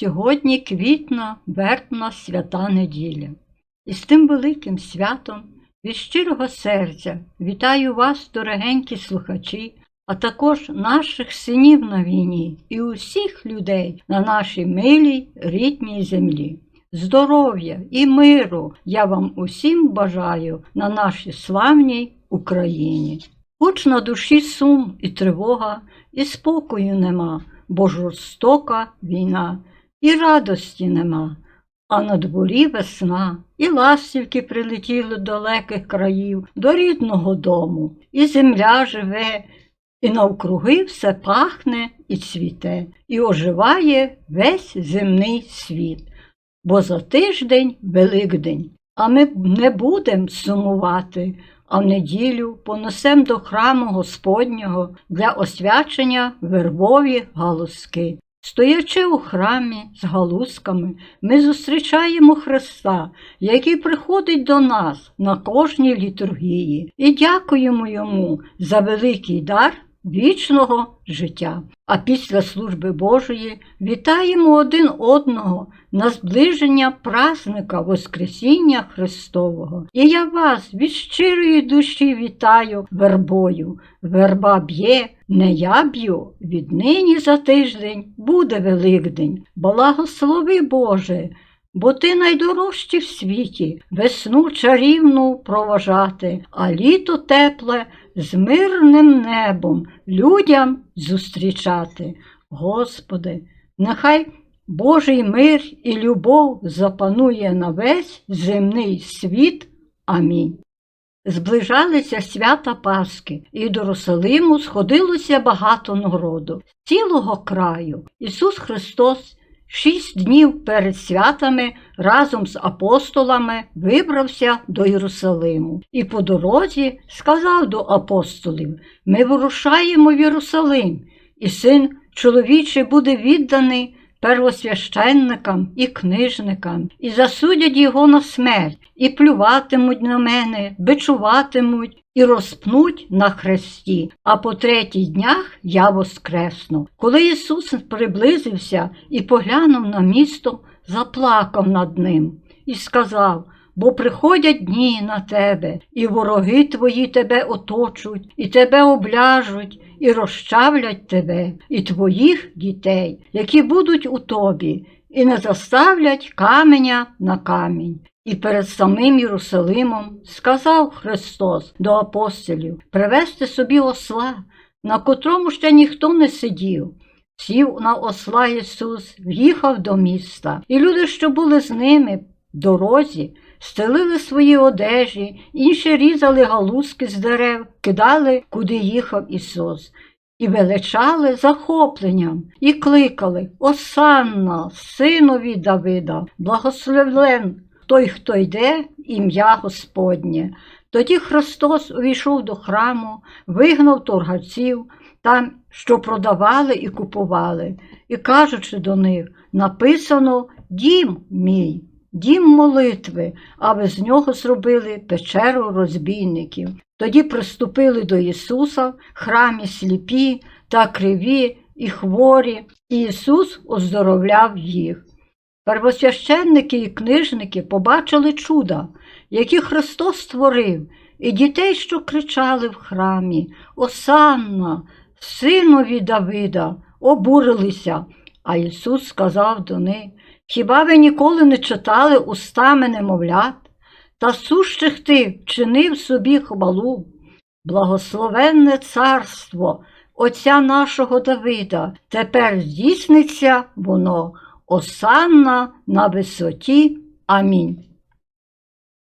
Сьогодні квітна, вертна свята неділя. І з тим великим святом від щирого серця вітаю вас, дорогенькі слухачі, а також наших синів на війні і усіх людей на нашій милій рідній землі. Здоров'я і миру я вам усім бажаю на нашій славній Україні. Хоч на душі сум і тривога, і спокою нема, бо жорстока війна, і радості нема. А на дворі весна, і ластівки прилетіли далеких країв, до рідного дому, і земля живе, і навкруги все пахне і цвіте, і оживає весь земний світ. Бо за тиждень Великдень, а ми не будемо сумувати, а в неділю понесем до храму Господнього для освячення вербові галузки. Стоячи у храмі з галузками, ми зустрічаємо Христа, який приходить до нас на кожній літургії, і дякуємо йому за великий дар вічного життя. А після служби Божої вітаємо один одного на зближення празника Воскресіння Христового. І я вас від щирої душі вітаю вербою. Верба б'є, не я б'ю, віднині за тиждень буде Великдень. Благослови Боже! Бо ти найдорожчий в світі, весну чарівну проважати, а літо тепле з мирним небом людям зустрічати. Господи, нехай Божий мир і любов запанує на весь земний світ. Амінь. Зближалися свята Пасхи, і до Росалиму сходилося багато народу цілого краю. Ісус Христос шість днів перед святами разом з апостолами вибрався до Єрусалиму і по дорозі сказав до апостолів: Ми вирушаємо в Єрусалим, і син чоловічий буде відданий первосвященникам і книжникам, і засудять його на смерть, і плюватимуть на мене, бичуватимуть і розпнуть на хресті, а по третій днях я воскресну. Коли Ісус приблизився і поглянув на місто, заплакав над ним і сказав. Бо приходять дні на тебе, і вороги твої тебе оточуть, і тебе обляжуть, і розчавлять тебе, і твоїх дітей, які будуть у тобі, і не заставлять каменя на камінь. І перед самим Єрусалимом сказав Христос до апостолів привезти собі осла, на котрому ще ніхто не сидів. Сів на осла Ісус, в'їхав до міста, і люди, що були з ними в дорозі, стелили свої одежі, інші різали галузки з дерев, кидали, куди їхав Ісус, і величали захопленням, і кликали Осанна, синові Давида, благословлен той, хто йде, ім'я Господнє. Тоді Христос увійшов до храму, вигнав торгаців, там, що продавали і купували, і кажучи до них, написано Дім мій дім молитви, а ви з нього зробили печеру розбійників. Тоді приступили до Ісуса, в храмі сліпі та криві і хворі, і Ісус оздоровляв їх. Первосвященники і книжники побачили чуда, які Христос створив, і дітей, що кричали в храмі Осанна, синові Давида, обурилися. А Ісус сказав до них Хіба ви ніколи не читали устами немовлят, та сущих ти вчинив собі хвалу, благословенне царство Отця нашого Давида, тепер здійсниться воно, осанна на висоті. Амінь.